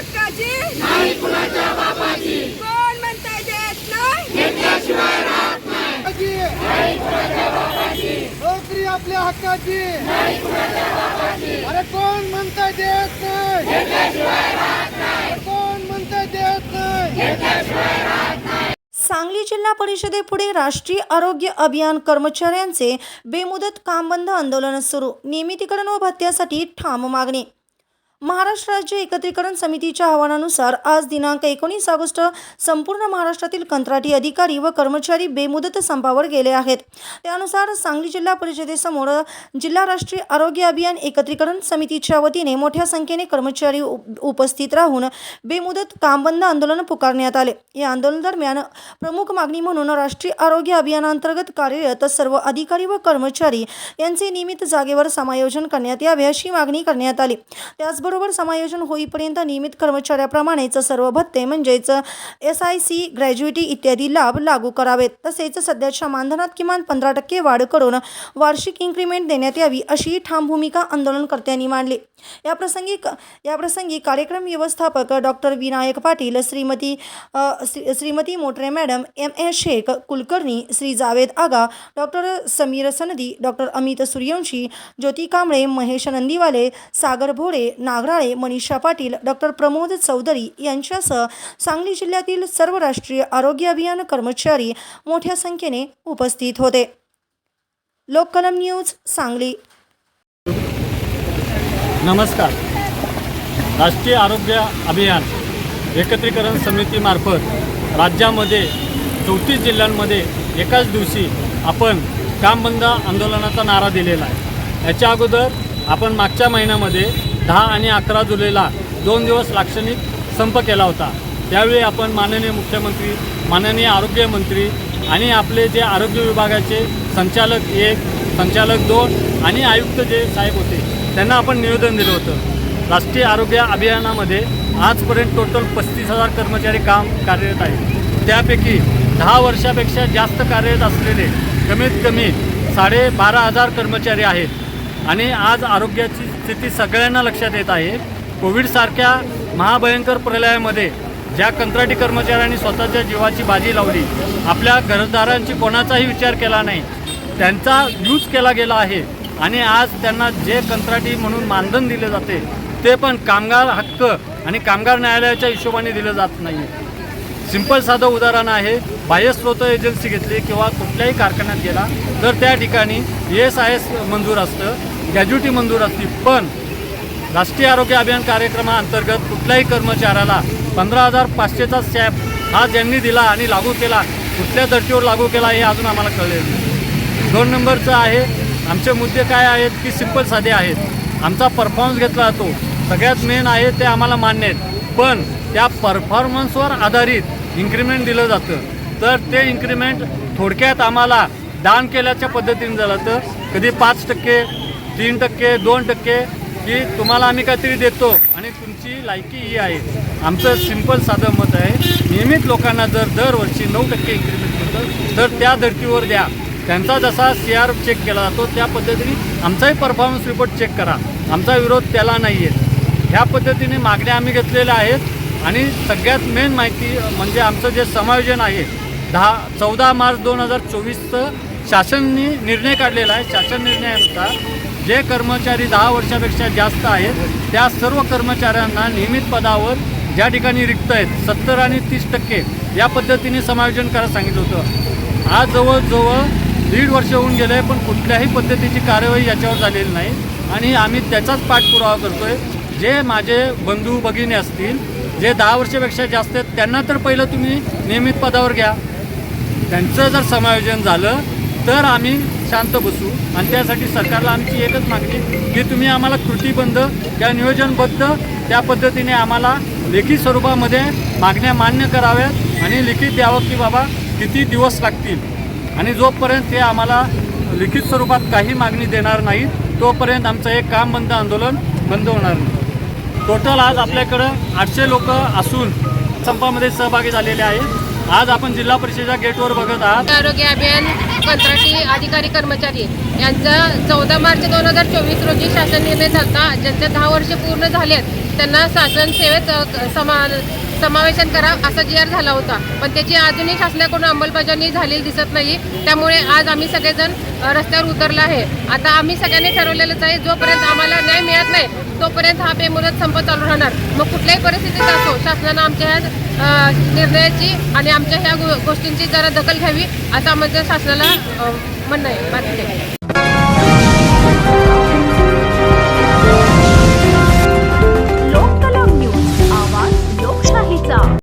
हक्काची नाही कुणाच्या बापाची. कोण देत नाही? घेतल्याशिवाय राहत नाही. कुणाच्या बापाची. नोकरी आपल्या हक्काची. नाही कुणाच्या बापाची. अरे कोण देत नाही? घेतल्याशिवाय राहत नाही. कोण देत नाही? घेतल्याशिवाय राहत सांगली जिल्हा परिषदेपुढे राष्ट्रीय आरोग्य अभियान कर्मचाऱ्यांचे बेमुदत कामबंद आंदोलन सुरू. नियमितीकरण व भत्त्यासाठी ठाम मागणी. महाराष्ट्र राज्य एकत्रीकरण समितीच्या आवाहनानुसार आज दिनांक एकोणीस ऑगस्ट संपूर्ण महाराष्ट्रातील कंत्राटी अधिकारी व कर्मचारी बेमुदत संपावर गेले आहेत. त्यानुसार सांगली जिल्हा परिषदेसमोर जिल्हा राष्ट्रीय आरोग्य अभियान एकत्रीकरण समितीच्या वतीने मोठ्या संख्येने कर्मचारी उप- उपस्थित राहून बेमुदत कामबंद आंदोलन पुकारण्यात आले. या आंदोलन दरम्यान प्रमुख मागणी म्हणून राष्ट्रीय आरोग्य अभियानांतर्गत कार्यरत सर्व अधिकारी व कर्मचारी यांचे नियमित जागेवर समायोजन करण्यात यावे अशी मागणी करण्यात आली. त्याचबरोबर समायोजन होईपर्यंत नियमित कर्मचाऱ्याप्रमाणेच सर्व भत्ते म्हणजेच एस आय सी ग्रॅज्युएटी इत्यादी लाभ लागू करावेत. तसेच सध्याच्या मानधनात किमान पंधरा टक्के वाढ करून वार्षिक इन्क्रिमेंट देण्यात यावी अशी ठाम भूमिका आंदोलनकर्त्यांनी मांडली. याप्रसंगी याप्रसंगी कार्यक्रम व्यवस्थापक doctor Vinayak Patil Shrimati Shri- Shrimati Motare madam M A Shaikh Kulkarni Shri Javed Aga doctor Samir Sanadi doctor Amit Suryavanshi Jyoti Kamble Mahesh Nandiwale Sagar Bhole Nag Nagarale Manisha Patil doctor Pramod Chaudhari यांच्यासह सांगली जिल्ह्यातील सर्व राष्ट्रीय आरोग्य अभियान कर्मचारी मोठ्या संख्येने उपस्थित होते. लोककलम न्यूज सांगली. नमस्कार. राष्ट्रीय आरोग्य अभियान एकत्रीकरण समितीमार्फत राज्यामध्ये चौतीस जिल्ह्यांमध्ये एकाच दिवशी आपण काम बंद आंदोलनाचा नारा दिलेला आहे. याच्या अगोदर आपण मागच्या महिन्यामध्ये दहा आणि अकरा जुलैला दोन दिवस लाक्षणिक संप केला होता. त्यावेळी आपण माननीय मुख्यमंत्री माननीय आरोग्यमंत्री आणि आपले जे आरोग्य विभागाचे संचालक एक संचालक दोन आणि आयुक्त जे साहेब होते त्यांना आपण निवेदन दिलं होतं. राष्ट्रीय आरोग्य अभियानामध्ये आजपर्यंत टोटल पस्तीस हजार कर्मचारी काम कार्यरत आहेत. त्यापैकी दहा वर्षापेक्षा जास्त कार्यरत असलेले कमीत कमी साडे बारा हजार कर्मचारी आहेत. आणि आज आरोग्याची स्थिती सगळ्यांना लक्षात येत आहे. कोविडसारख्या महाभयंकर प्रलयामध्ये ज्या कंत्राटी कर्मचाऱ्यांनी स्वतःच्या जीवाची बाजी लावली आपल्या घरदारांची कोणाचाही विचार केला नाही त्यांचा यूज केला गेला आहे आणि आज त्यांना जे कंत्राटी म्हणून मानधन दिले जाते ते पण कामगार हक्क आणि कामगार न्यायालयाच्या हिशोबाने दिलं जात नाही. सिंपल साधं उदाहरण आहे बाह्यस्रोत एजन्सी घेतली किंवा कुठल्याही कारखान्यात गेला तर त्या ठिकाणी एस आय एस मंजूर असतं. गॅज्युटी मंजूर असतील पण राष्ट्रीय आरोग्य अभियान कार्यक्रमाअंतर्गत कुठल्याही कर्मचाऱ्याला पंधरा हजार पाचशेचा सॅप हा ज्यांनी दिला आणि लागू केला कुठल्या धर्तीवर लागू केला हे अजून आम्हाला कळले नाही. दोन नंबरचं आहे आमचे मुद्दे काय आहेत की सिंपल साधे आहेत. आमचा परफॉर्मन्स घेतला जातो. सगळ्यात मेन आहे ते आम्हाला मान्य आहेत. पण त्या परफॉर्मन्सवर आधारित इन्क्रीमेंट दिलं जातं. तर ते इन्क्रीमेंट थोडक्यात आम्हाला दान केल्याच्या पद्धतीने झालं तर कधी पाच टक्के तीन टक्के दोन टक्के की तुम्हाला आम्ही काहीतरी देतो. आणि तुमची लायकी ही आहे. आमचं सिंपल साधं मत आहे. नियमित लोकांना जर दरवर्षी नऊ टक्के इन्क्रीमेंट मिळतं तर त्या धर्तीवर द्या. त्यांचा जसा सी आर चेक केला जातो त्या पद्धतीने आमचाही परफॉर्मन्स रिपोर्ट चेक करा. आमचा विरोध त्याला नाही आहे ह्या पद्धतीने मागण्या आम्ही घेतलेल्या आहेत. आणि सगळ्यात मेन माहिती म्हणजे आमचं जे समायोजन आहे दहा चौदा मार्च दोन हजार चोवीसचं शासननी निर्णय काढलेला आहे. शासन निर्णयानुसार जे कर्मचारी दहा वर्षापेक्षा जास्त आहेत त्या सर्व कर्मचाऱ्यांना नियमित पदावर ज्या ठिकाणी रिक्त आहेत सत्तर आणि तीस टक्के या पद्धतीने समायोजन करायला सांगितलं होतं. आज जवळजवळ दीड वर्ष होऊन गेले पण कुठल्याही पद्धतीची कार्यवाही याच्यावर झालेली नाही. आणि आम्ही त्याचाच पाठपुरावा करतो आहे जे माझे बंधू भगिनी असतील जे दहा वर्षापेक्षा जास्त आहेत त्यांना तर पहिलं तुम्ही नियमित पदावर घ्या. त्यांचं जर समायोजन झालं तर आम्ही शांत बसू. आणि त्यासाठी सरकारला आमची एकच मागणी की तुम्ही आम्हाला कृतीबंध त्या नियोजनबद्ध त्या पद्धतीने आम्हाला लेखी स्वरूपामध्ये मागण्या मान्य कराव्यात आणि लिखित द्यावं की बाबा किती दिवस लागतील. आणि जोपर्यंत ते आम्हाला लिखित स्वरूपात काही मागणी देणार नाहीत तोपर्यंत आमचं एक काम बंद आंदोलन बंद होणार नाही. टोटल आज आपल्याकडं आठशे लोक असून संपामध्ये सहभागी झालेले आहेत. आज आपण जिल्हा परिषदेच्या गेटवर बघत आहात. आरोग्य अभियान कंत्राटी अधिकारी कर्मचारी यांचं चौदा मार्च दोन हजार चोवीस रोजी शासन निर्णय झाला ज्यांचे दहा वर्ष पूर्ण झालेत त्यांना शासन सेवेत समान समा समावेशन करा असा जी आर झाला होता. पण त्याची अजूनही शासनाकडून अंमलबजावणी झालेली दिसत नाही. त्यामुळे आज आम्ही सगळेजण रस्त्यावर उतरलो आहे. आता आम्ही सगळ्यांनी ठरवलेलंच आहे जोपर्यंत आम्हाला न्याय मिळत नाही तोपर्यंत हा बेमुदत संप चालू राहणार. मग कुठल्याही परिस्थितीत असो शासनानं आमच्या ह्या निर्णयाची आणि आमच्या ह्या गोष्टींची जरा दखल घ्यावी असं आमच्या शासनाला म्हणणं आहे.